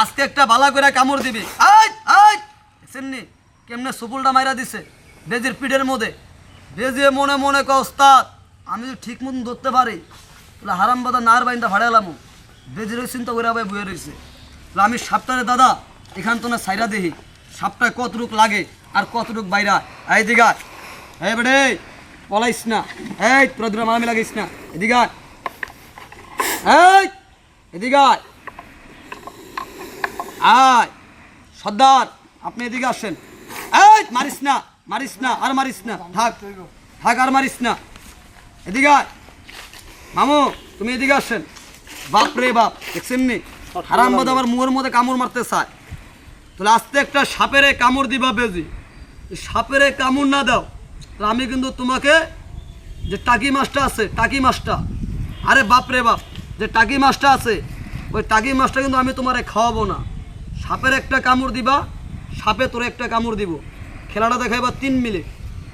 আজকে একটা বালা করে কামড় দিবি। শুননি কেমনে সুপুলটা মাইরা দিছে? বেজির পিঠের মধ্যে। বেজিয়ে মনে মনে ক ওস্তাদ, আমি যদি ঠিক মতন ধরতে পারি, তাহলে হারাম বাদা নার বাইন্দা ভাড়ালাম বেজির ওই চিন্তা করে আবার রয়েছে তাহলে আমি সাপটারে দাদা, এখান তো না সাইরা দেখি সাপটায় কতটুক লাগে আর কতটুক বাইরা? এই দিঘা এই বেড়ে, পলাইস না। এই, তোরা দূরে মারামি লাগিস না। এদিকে এই, এদিকে আয়। সর্দার, আপনি এদিকে আসেন। এই, মারিস না মারিস না, আর মারিস না, থাক থাক, আর মারিস না। এদিকে। মামু, তুমি এদিকে আসেন। বাপ রে বাপ, দেখছেন নি? হারাম বাদ আবার মুয়ের মধ্যে কামড় মারতে চায়। তাহলে আস্তে একটা সাপেরে কামড় দিবা বেজি। সাপেরে কামড় না দাও। তাহলে আমি কিন্তু তোমাকে যে টাকি মাছটা আছে, টাকি মাছটা, আরে বাপ রে বাপ, যে টাকি মাছটা আছে, ওই টাকি মাছটা কিন্তু আমি তোমারে খাওয়াবো না। সাপের একটা কামড় দিবা, সাপে তোর একটা কামড় দিব। খেলাটা দেখাইবা তিন মিনিট।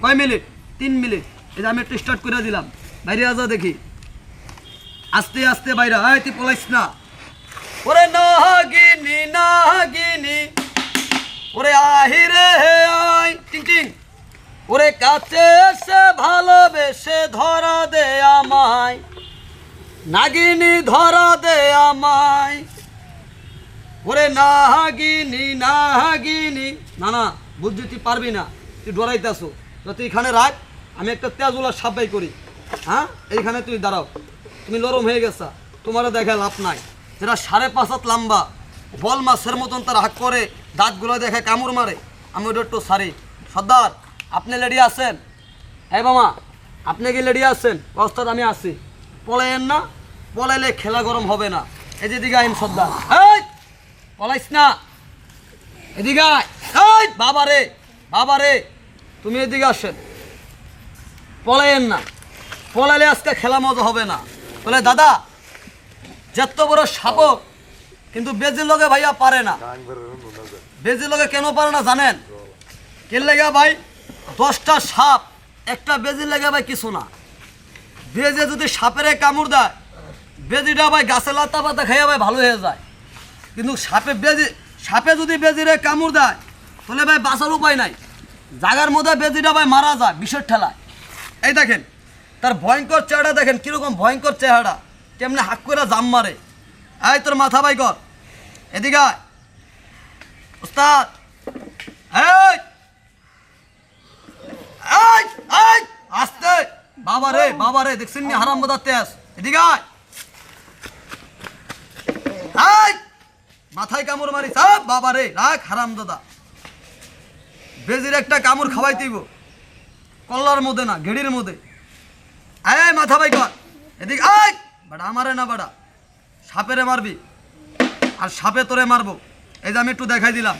কয় মিনিট? তিন মিনিট। এই যে আমি একটু স্টার্ট করে দিলাম। বাইরে আসা দেখি। আস্তে আস্তে বাইরে। আয় তুই পলাইস না। ওরে নাগিনি নাগিনি। ওরে আহিরে হে আই। ওরে কাছে এসে ভালোবেসে ধরা দে আমায়। নাগিনি, ধরা দে আমায়। ওরে নাগিনি নাগিনি না না বুঝছি তুই পারবি না, তুই ডরাইতেছো। তো তুই এখানে রাখ, আমি একটা তেজুলা সাবাই করি। হ্যাঁ? এইখানে তুই দাঁড়াও। তুমি নরম হয়ে গেছা, তোমারও দেখা লাভ নাই। যেটা সাড়ে পাঁচ হাত লম্বা, বল মাছের মতন তার হাক করে, দাঁতগুলো দেখে কামড় মারে, আমি ওটা একটু সারি। সর্দার, আপনি লেডি আছেন? হ্যাঁ মামা, আপনি কি লেডি আছেন? অস্তাদ আমি আছি। পলাইয়েন না, পলাইলে খেলা গরম হবে না। এই যে দিকে আইন সর্দার। এই পলাইস না। এদিকে আয়। এই, বাবা রে বাবা রে, তুমি এদিকে আসেন। পলাইয়েন না। পলাইলে আজকে খেলা মজা হবে না। বলে, দাদা, যত বড় সাপ কিন্তু বেজির লগে ভাইয়া পারে না। বেজির লগে কেন পারে না জানেন? কে লেগে ভাই? দশটা সাপ, একটা বেজির লেগে ভাই কিছু না। বেজে যদি সাপের কামড় দেয়, বেজিটা ভাই গাছে লাতা পাতা খাইয়া ভাই ভালো হয়ে যায়। কিন্তু সাপে বেজি, সাপে যদি বেজিরে কামড় দেয়, তাহলে ভাই বাঁচার উপায় নাই। জাগার মধ্যে বেজিটা ভাই মারা যায়, বিষের ঠেলায়। এই দেখেন, তার ভয়ঙ্কর চেহারা দেখেন, কীরকম ভয়ঙ্কর চেহারা। কেমনে হাক করে জাম মারে। এই তোর মাথা ভাই কর। এদিকে আয়। ওস্তাদ এই! আস্তে। বাবা রে বাবা রে, দেখছেন হারাম বাদার তেজ? এদিকে আয়। মাথায় কামড় মারি আ, বাবা রে রাখ হারাম দাদা। বেজির একটা কামড় খাওয়াই দিব কল্লার মধ্যে না ঘেড়ির মধ্যে। আয় মাথা ভাই কর। এদিকে আয়! বাড়া আমারে না বাড়া। সাপেরে মারবি। আর সাপে তোরে মারবো। এই যে আমি একটু দেখাই দিলাম।